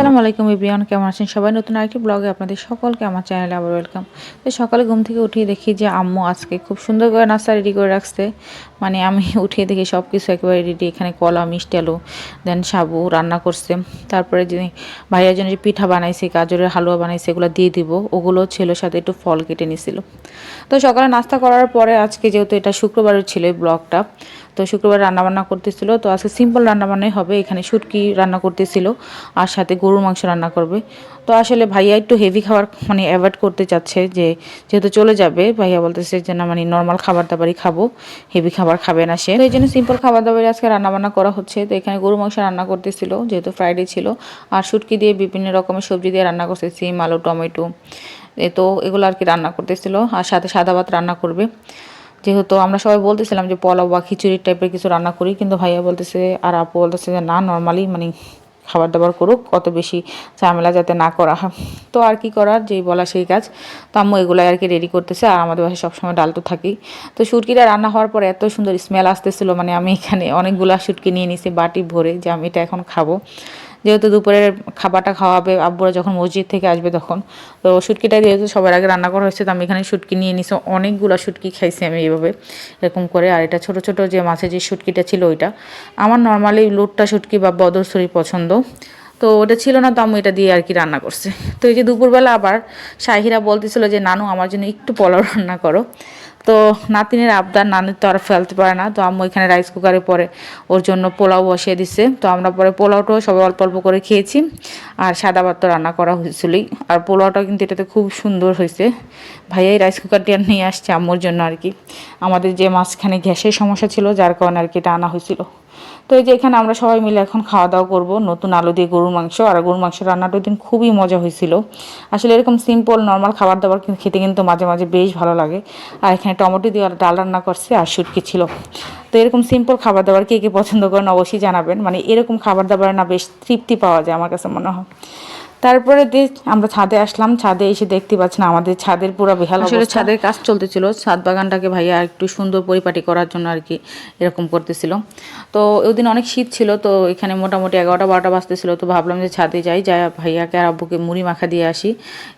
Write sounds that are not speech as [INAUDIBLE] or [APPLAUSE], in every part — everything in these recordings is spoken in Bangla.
আসসালামু আলাইকুম ইব্রিয়ান কেমন আছেন সবাই? নতুন আরেকটি ব্লগে আপনাদের সকলকে আমার চ্যানেলে আবার ওয়েলকাম। তো সকালে ঘুম থেকে উঠিয়ে দেখি যে আম্মু আজকে খুব সুন্দর করে নাস্তা রেডি করে রাখছে। মানে আমি [LAUGHS] উঠিয়ে দেখি সব কিছু একেবারে রেডি এখানে কলা, মিষ্টি আলু দেন সাবু রান্না করছে। তারপরে যে ভাইয়ার জন্য যে পিঠা বানাইছে, গাজরের হালুয়া বানাইছে, এগুলো দিয়ে দিব। ওগুলো ছিল, সাথে একটু ফল কেটে নিছিল। তো সকালে নাস্তা করার পরে আজকে যেহেতু এটা শুক্রবারের ছিল এই ব্লগটা তো শুক্রবার রান্নাবান্না করতেছিল। তো আজকে সিম্পল রান্নাবান্নাই হবে। এখানে শুটকি রান্না করতেছিল আর সাথে গরুর মাংস রান্না করবে। তো আসলে ভাইয়া একটু হেভি খাবার মানে অ্যাভয়েড করতে চাচ্ছে যে, যেহেতু চলে যাবে, ভাইয়া বলতেছে যে, না মানে নর্মাল খাবার দাবারই খাব। হেভি খাবার খাবে না সে। তো এই জন্য সিম্পল খাবার দাবারই আজকে রান্নাবান্না করা হচ্ছে। তো এখানে গরু মাংস রান্না করতেছিল, যেহেতু ফ্রাইডে ছিল। আর শুটকি দিয়ে বিভিন্ন রকমের সবজি দিয়ে রান্না করছে, সিম, আলু, টমেটো। তো এগুলো আর কি রান্না করতেছিল। আর সাথে সাদা ভাত রান্না করবে। যেহেতু আমরা সবাই বলতেছিলাম যে পোলাও বা খিচুড়ির টাইপের কিছু রান্না করি, কিন্তু ভাইয়া বলতেছে, আর আপু বলতেছে যে না নর্মালি মানে খাবার দাবার করুক, অত বেশি ঝামেলা যাতে না করা হয়। তো আর কি করার, যেই বলা সেই কাজ। তো আম্মু এগুলাই আর কি রেডি করতেছে, আর আমাদের বাসায় সবসময় ডাল তো থাকি তো শুটকিটা রান্না হওয়ার পরে এত সুন্দর স্মেল আসতেছিলো মানে আমি এখানে অনেকগুলো শুটকি নিয়ে নিছি বাটি ভরে যে আমি এটা এখন খাব। যেহেতু দুপুরের খাবারটা খাওয়াবে, আব্বুরা যখন মসজিদ থেকে আসবে তখন। তো শুটকিটা যেহেতু সবার আগে রান্না করা হয়েছে, তো আমি এখানে শুটকি নিয়ে নিছি। অনেকগুলো শুটকি খাইছি আমি এইভাবে এরকম করে। আর এটা ছোট ছোট যে মাছের যে শুটকিটা ছিল ওইটা। আমার নর্মালি লুটটা শুটকি বা বদরসরি পছন্দ। তো ওটা ছিল না, তো আমি এটা দিয়ে আর কি রান্না করছে। তো এই যে দুপুরবেলা আবার শাহিরা বলতেছিল যে, নানু, আমার জন্য একটু পোলাও রান্না করো। তো নাতিনের আবদার নানির তো আর ফেলতে পারে না। তো আম্মু এখানে রাইস কুকারে পরে ওর জন্য পোলাও বসিয়ে দিছে। তো আমরা পরে পোলাওটাও সবাই অল্প অল্প করে খেয়েছি। আর সাদা ভাত তো রান্না করা হয়েছিলই আর পোলাওটাও কিন্তু এটাতে খুব সুন্দর হয়েছে। ভাইয়াই রাইস কুকারটি আর নিয়ে আসছে আম্মুর জন্য আর কি। আমাদের যে মাঝখানে গ্যাসের সমস্যা ছিল, যার কারণে আর কি এটা আনা হয়েছিল। তো এই যে এখানে আমরা সবাই মিলে এখন খাওয়া দাওয়া করব, নতুন আলু দিয়ে গরুর মাংস, আর গরুর মাংস রান্নাটা দিন খুবই মজা হয়েছিল। আসলে এরকম সিম্পল নর্মাল খাবার দাবার খেতে কিন্তু মাঝে মাঝে বেশ ভালো লাগে। আর এখানে টমেটো দিয়ে ডাল রান্না করছে, আর সুটকি ছিল। তো এরকম সিম্পল খাবার দাবার কে কে পছন্দ করেন অবশ্যই জানাবেন। মানে এরকম খাবার দাবার না বেশ তৃপ্তি পাওয়া যায় আমার কাছে মনে হয়। তারপরে দিয়ে আমরা ছাদে আসলাম ছাদে এসে দেখতে পাচ্ছেন আমাদের ছাদের পুরো বেহাল আসলে ছাদের কাজ চলতেছিল ছাদ বাগানটাকে ভাইয়া একটু সুন্দর পরিপাটি করার জন্য আর কি এরকম করতেছিল। তো ওই দিন অনেক শীত ছিল তো এখানে মোটামুটি এগারোটা বারোটা বাজতেছিল তো ভাবলাম যে ছাদে যাই যাই ভাইয়াকে আর আব্বুকে মুড়ি মাখা দিয়ে আসি।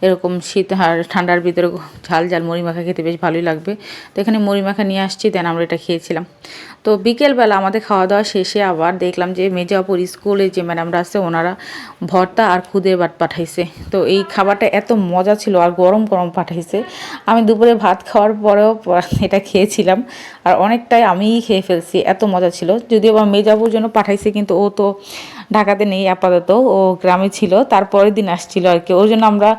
এরকম শীত আর ঠান্ডার ভিতরে ঝাল ঝাল মুড়ি মাখা খেতে বেশ ভালোই লাগবে। তো এখানে মুড়ি মাখা নিয়ে আসছি দেন আমরা এটা খেয়েছিলাম। তো বিকেলবেলা আমাদের খাওয়া দাওয়া শেষে আবার দেখলাম যে মেজাপুর স্কুলে যে ম্যাডামরা আছে ওনারা ভর্তা আর খুদে বাট পাঠাইছে। তো এই খাবারটা এত মজা ছিল আর গরম গরম পাঠাইছে। আমি দুপুরে ভাত খাওয়ার পরেও [LAUGHS] এটা খেয়েছিলাম। আর অনেকটাই আমিই খেয়ে ফেলছি, এত মজা ছিল। যদিও বা মেজাপুর জন্য পাঠাইছে, কিন্তু ও তো ঢাকাতে নেই আপাতত। ও গ্রামে ছিল, তারপরের দিন আসছিল আর কি। ওর জন্য আমরা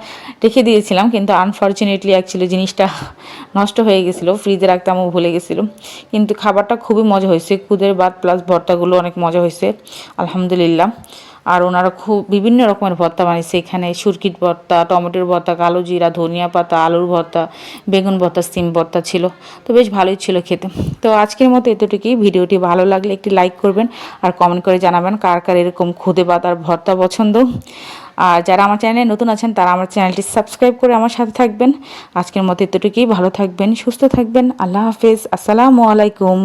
রেখে দিয়েছিলাম, কিন্তু আনফর্চুনেটলি অ্যাকচুয়ালি জিনিসটা [LAUGHS] নষ্ট হয়ে গেছিল, ফ্রিজে রাখতে আমি ভুলে গেছিলাম কিন্তু খাবারটা খুবই মজা হয়েছে। খুদের বাদ প্লাস ভর্তাগুলো অনেক মজা হয়েছে। আলহামদুলিল্লাহ। আর ওনারা খুব বিভিন্ন রকমের ভর্তা বানিয়েছে। এখানে সুরকিট ভর্তা, টমেটোর ভর্তা, কালো জিরা, ধনিয়া পাতা, আলুর ভর্তা, বেগুন ভর্তা, সিম ভর্তা ছিল। তো বেশ ভালোই ছিল খেতে। তো আজকের মতো এতটুকুই। ভিডিওটি ভালো লাগলে একটি লাইক করবেন আর কমেন্ট করে জানাবেন কার কার এরকম খুদে পাতার ভর্তা পছন্দ। আর যারা আমার চ্যানেলে নতুন আছেন, তারা আমার চ্যানেলটি সাবস্ক্রাইব করে আমার সাথে থাকবেন। আজকের মতো এতটুকুই। ভালো থাকবেন, সুস্থ থাকবেন। আল্লাহ হাফেজ। আসসালামু আলাইকুম।